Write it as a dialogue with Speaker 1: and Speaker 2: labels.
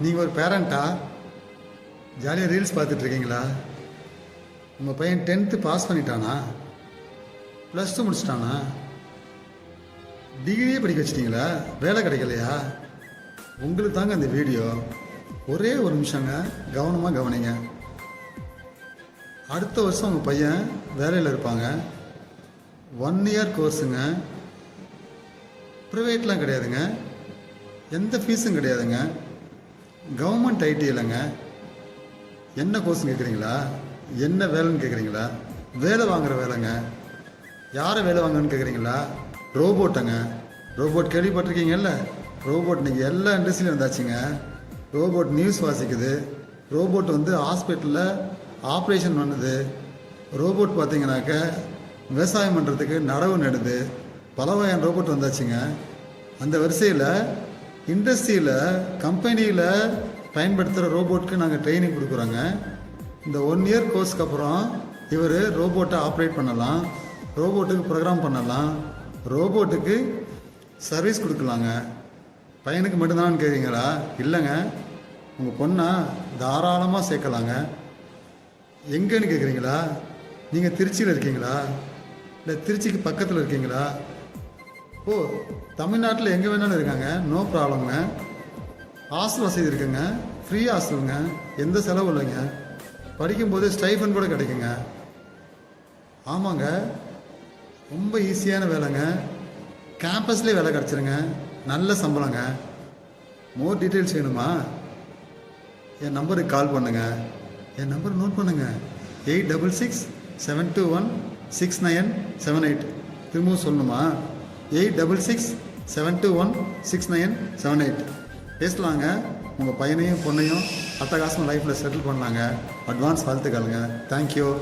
Speaker 1: நீங்கள் ஒரு பேரண்ட்டா ஜாலியாக ரீல்ஸ் பார்த்துட்ருக்கீங்களா? உங்கள் பையன் டென்த்து பாஸ் பண்ணிட்டானா? ப்ளஸ் டூ முடிச்சிட்டானா? டிகிரியே படிக்க வச்சிட்டிங்களா? வேலை கிடைக்கலையா? உங்களுக்கு தாங்க அந்த வீடியோ ஒரே ஒரு நிமிஷங்க கவனமாக கவனிங்க. அடுத்த வருஷம் உங்கள் பையன் வேலையில் இருப்பாங்க. ஒன் இயர் கோர்ஸுங்க ப்ரைவேட்லாம் கிடையாதுங்க. எந்த ஃபீஸும் கிடையாதுங்க. கவர்மெண்ட் ஐடி இல்லைங்க. என்ன கோர்ஸ் கேட்குறீங்களா? என்ன வேலைன்னு கேட்குறீங்களா? வேலை வாங்குகிற வேலைங்க. யாரை வேலை வாங்கன்னு கேட்குறீங்களா? ரோபோட்டங்க. ரோபோட் கேள்விப்பட்டிருக்கீங்கல்ல? ரோபோட் இன்றைக்கி எல்லா இண்டஸ்ட்ரியிலும் வந்தாச்சுங்க. Robot news வாசிக்குது. ரோபோட் வந்து ஹாஸ்பிட்டலில் ஆப்ரேஷன் பண்ணுது. ரோபோட் பார்த்தீங்கன்னாக்க விவசாயம் பண்ணுறதுக்கு நடவு நடுது. பல வகையான ரோபோட் வந்தாச்சுங்க. அந்த வரிசையில் இண்டஸ்ட்ரியில் கம்பெனியில் பயன்படுத்துகிற ரோபோட்க்கு நாங்கள் ட்ரைனிங் கொடுக்குறோங்க. இந்த ஒன் இயர் கோர்ஸ்க்கு அப்புறம் இவர் ரோபோட்டை ஆப்ரேட் பண்ணலாம். ரோபோட்டுக்கு ப்ரோக்ராம் பண்ணலாம். ரோபோட்டுக்கு சர்வீஸ் கொடுக்கலாங்க. பையனுக்கு மட்டும்தான் கேட்குறீங்களா இல்லைங்க. உங்கள் பொண்ணை தாராளமாக சேர்க்கலாங்க. எங்கேன்னு கேட்குறீங்களா நீங்கள் திருச்சியில் இருக்கீங்களா? இல்லை திருச்சிக்கு பக்கத்தில் இருக்கீங்களா? ஓ தமிழ்நாட்டில் எங்கே வேணாலும் இருக்காங்க. நோ ப்ராப்ளம்ங்க ஹாஸ்டல் வசதி இருக்குங்க. ஃப்ரீ ஹாஸ்டலுங்க எந்த செலவும் இல்லைங்க. படிக்கும்போது ஸ்டைஃபன் கூட கிடைக்குங்க. ஆமாங்க. ரொம்ப ஈஸியான வேலைங்க. கேம்பஸ்லேயே வேலை கிடச்சிருங்க. நல்ல சம்பளங்க. மோர் டீட்டெயில்ஸ் வேணுமா? என் நம்பருக்கு கால் பண்ணுங்க. என் நம்பர் நோட் பண்ணுங்க. Eight double six seven two one six nine seven eight திரும்பவும் சொல்லணுமா? Eight double six seven two one six nine seven eight. பேசலாங்க. உங்கள் பையனையும் பொண்ணையும் அட்டகாசம் லைஃப்பில் செட்டில் பண்ணலாங்க அட்வான்ஸ் வாழ்த்துக்கள்ங்க. தேங்க்யூ